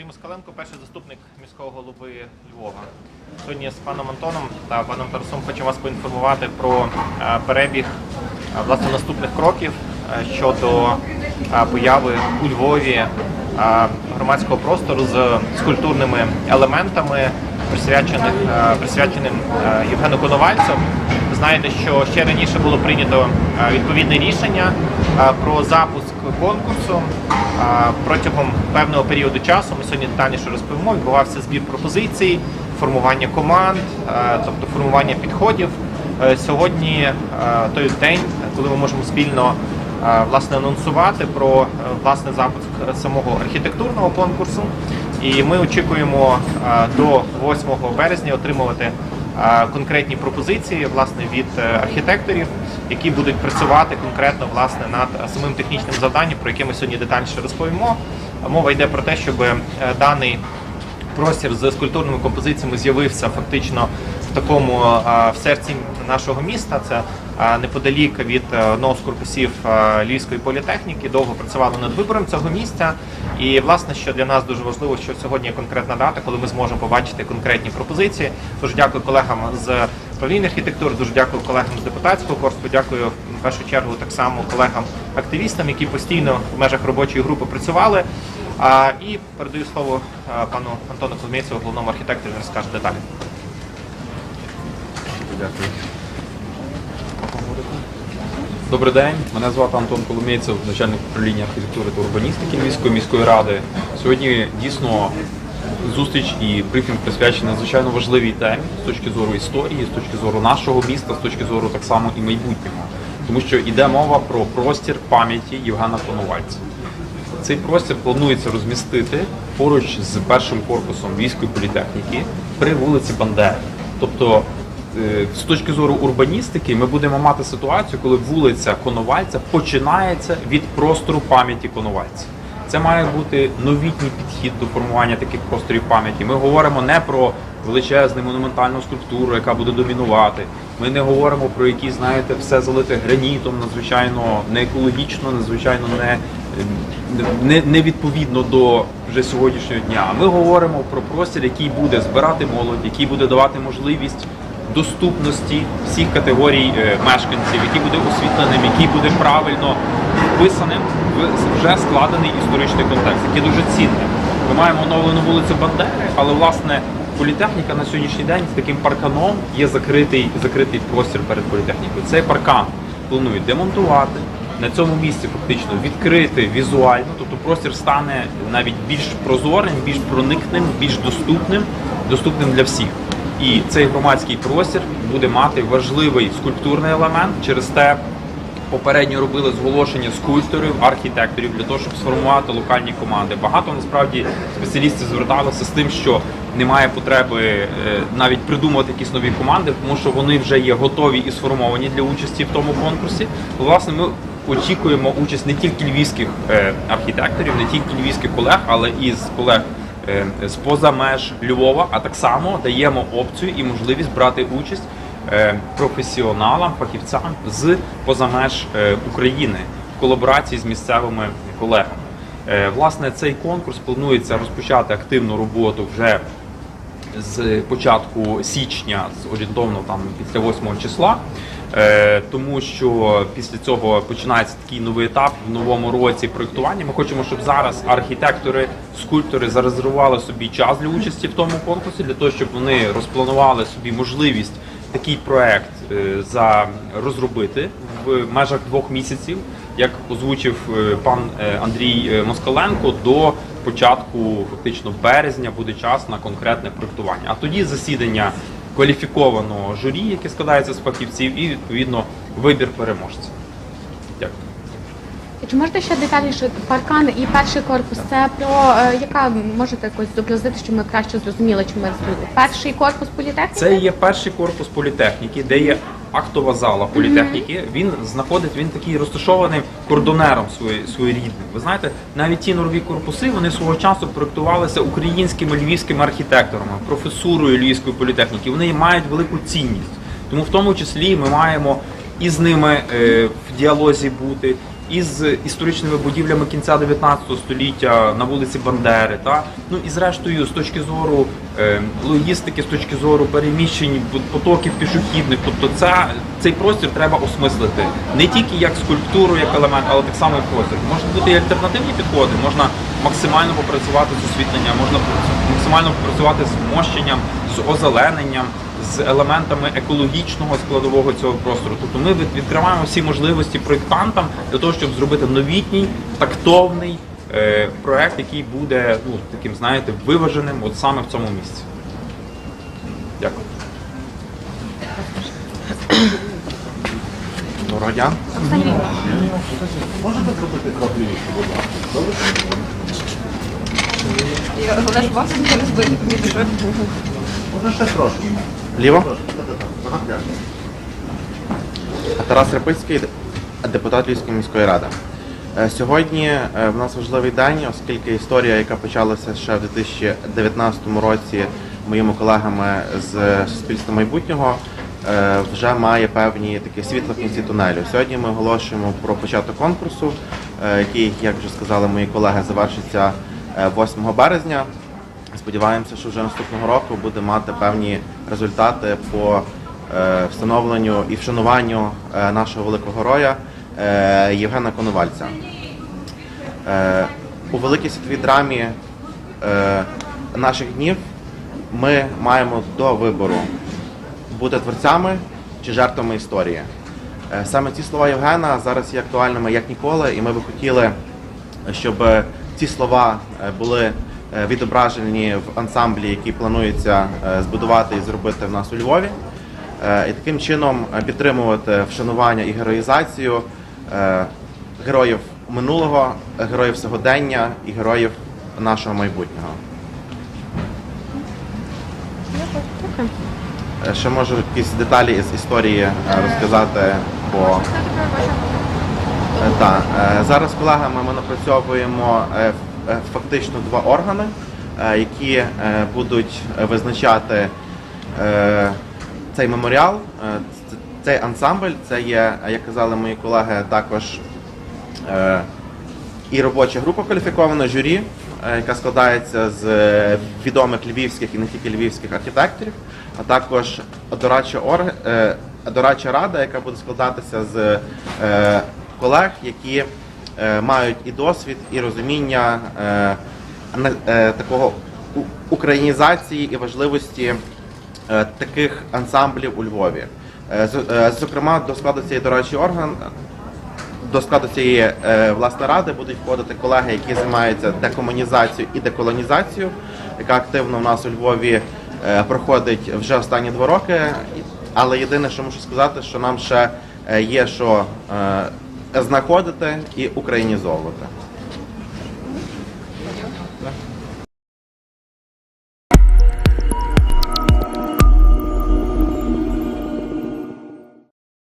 Андрій Москаленко, перший заступник міського голови Львова. Сьогодні з паном Антоном та паном Тарасом хочу вас поінформувати про е, перебіг е, власне наступних кроків е, щодо появи у Львові громадського простору з скульптурними елементами, присвячених присвяченим Євгену Коновальцю. Ви знаєте, що ще раніше було прийнято відповідне рішення про запуск конкурсу. Протягом певного періоду часу ми сьогодні детальніше розповімо. Відбувався збір пропозицій, формування команд, тобто формування підходів. Е, Сьогодні е, той день, коли ми можемо спільно е, власне анонсувати про власне запуск самого архітектурного конкурсу. І ми очікуємо до 8 березня отримувати конкретні пропозиції власне від е, архітекторів, які будуть працювати конкретно власне над самим технічним завданням, про яке ми сьогодні детальніше розповімо. Мова йде про те, щоб е, даний простір з скульптурними композиціями з'явився фактично в такому е, в серці нашого міста. Це неподалік від е, одного корпусів е, Львівської політехніки. Довго працювали над вибором цього місця. І власне, що для нас дуже важливо, що сьогодні є конкретна дата, коли ми зможемо побачити конкретні пропозиції. Тож дякую колегам з управління архітектури, дуже дякую колегам з депутатського корпусу. Дякую в першу чергу так само колегам-активістам, які постійно в межах робочої групи працювали. А, і передаю слово а, пану Антону Коломійцеву, головному архітектору, розкаже деталі. Дякую. Добрий день, мене звати Антон Коломійцев, начальник управління архітектури та урбаністики Львівської міської ради. Сьогодні дійсно зустріч і брифінг присвячений надзвичайно важливій темі з точки зору історії, з точки зору нашого міста, з точки зору так само і майбутнього. Тому що йде мова про простір пам'яті Євгена Коновальця. Цей простір планується розмістити поруч з першим корпусом військової політехніки при вулиці Бандери. Тобто, з точки зору урбаністики, ми будемо мати ситуацію, коли вулиця Коновальця починається від простору пам'яті Коновальця. Це має бути новітній підхід до формування таких просторів пам'яті. Ми говоримо не про величезну монументальну скульптуру, яка буде домінувати. Ми не говоримо про якісь, знаєте, все залите гранітом, надзвичайно не екологічно, надзвичайно не, не, не відповідно до вже сьогоднішнього дня. Ми говоримо про простір, який буде збирати молодь, який буде давати можливість доступності всіх категорій е, мешканців, який буде освітленим, який буде правильно вписаним в вже складений історичний контекст, який дуже цінним. Ми маємо оновлену вулицю Бандери, але власне політехніка на сьогоднішній день з таким парканом є закритий, закритий простір перед політехнікою. Цей паркан планують демонтувати. На цьому місці фактично відкрити візуально, тобто простір стане навіть більш прозорим, більш проникним, більш доступним, доступним для всіх. І цей громадський простір буде мати важливий скульптурний елемент. Через те попередньо робили зголошення скульпторів, архітекторів для того, щоб сформувати локальні команди. Багато насправді спеціалістів зверталися з тим, що немає потреби е, навіть придумувати якісь нові команди, тому що вони вже є готові і сформовані для участі в тому конкурсі. Власне, ми очікуємо участь не тільки львівських е, архітекторів, не тільки львівських колег, але і з колег з поза меж Львова, а так само даємо опцію і можливість брати участь е, професіоналам, фахівцям з поза меж е, України в колаборації з місцевими колегами. Е, Власне, цей конкурс планується розпочати активну роботу вже з початку січня, з орієнтовно там після 8 числа. Е, тому що після цього починається такий новий етап в новому році проєктування. Ми хочемо, щоб зараз архітектори, скульптори зарезервували собі час для участі в тому конкурсі, для того, щоб вони розпланували собі можливість такий проект е, за розробити в межах двох місяців, як озвучив е, пан Андрій Москаленко, до початку фактично березня буде час на конкретне проектування. А тоді засідання кваліфікованого журі, яке складається з фахівців, і відповідно вибір переможців. Дякую. Чи можете ще детальніше паркан і перший корпус? Це про е, яка можете якось зобразити, щоб ми краще зрозуміли, чи ми? Перший корпус політехніки? Це є перший корпус політехніки, де є актова зала політехніки. Він знаходить, він такий розташований кордонером своє- своєрідним. Ви знаєте, навіть ті нові корпуси вони свого часу проектувалися українськими львівськими архітекторами, професурою львівської політехніки. Вони мають велику цінність. Тому в тому числі ми маємо і з ними е, в діалозі бути. із історичними будівлями кінця 19 століття на вулиці Бандери, та ну і зрештою, з точки зору логістики, з точки зору переміщень потоків пішохідних, тобто це цей простір треба осмислити не тільки як скульптуру, як елемент, але так само і простір. Можуть бути і альтернативні підходи, можна максимально попрацювати з освітленням, можна максимально попрацювати з мощенням, з озелененням, з елементами екологічного складового цього простору. Тобто ми відкриваємо всі можливості проєктантам для того, щоб зробити новітній, тактовний проект, який буде ну таким, знаєте, виваженим от саме в цьому місці. Дякую. Доброго дня. Головне, щоб вас не збити, Можна ще трошки. Ліво. Ага, дякую. Тарас Рапицький, депутат Львівської міської ради. Е, Сьогодні е, в нас важливий день, оскільки історія, яка почалася ще в 2019 році моїми колегами з суспільства майбутнього, е, вже має певні такі світло в кінці тунелю. Сьогодні ми оголошуємо про початок конкурсу, е, який, як вже сказали мої колеги, завершиться е, 8 березня. Сподіваємося, що вже наступного року буде мати певні результати по е, встановленню і вшануванню е, нашого великого героя е, Євгена Коновальця. Е, у великій світовій драмі е, наших днів ми маємо до вибору бути творцями чи жертвами історії. Е, Саме ці слова Євгена зараз є актуальними як ніколи, і ми би хотіли, щоб е, ці слова е, були е, відображені в ансамблі, який планується е, збудувати і зробити в нас у Львові. Е, І таким чином е, підтримувати вшанування і героїзацію е, героїв минулого, е, героїв сьогодення і героїв нашого майбутнього. Е, Ще можу якісь деталі із історії е, розказати Е, Так, е, зараз з колегами ми напрацьовуємо е, е, фактично два органи, е, які е, будуть е, визначати е, цей меморіал, е, цей ансамбль. Це є, як казали мої колеги, також е, і робоча група кваліфікована журі, е, яка складається з е, відомих львівських і не тільки львівських архітекторів, а також дорадча, орг... дорадча рада, яка буде складатися з колег, які мають і досвід, і розуміння такого українізації і важливості таких ансамблів у Львові. Е, е, Зокрема, до складу цієї дорадчий орган до складу цієї е, власне ради будуть входити колеги, які займаються декомунізацією і деколонізацією, яка активно у нас у Львові проходить вже останні два роки. Але єдине, що мушу сказати, що нам ще є що знаходити і українізовувати.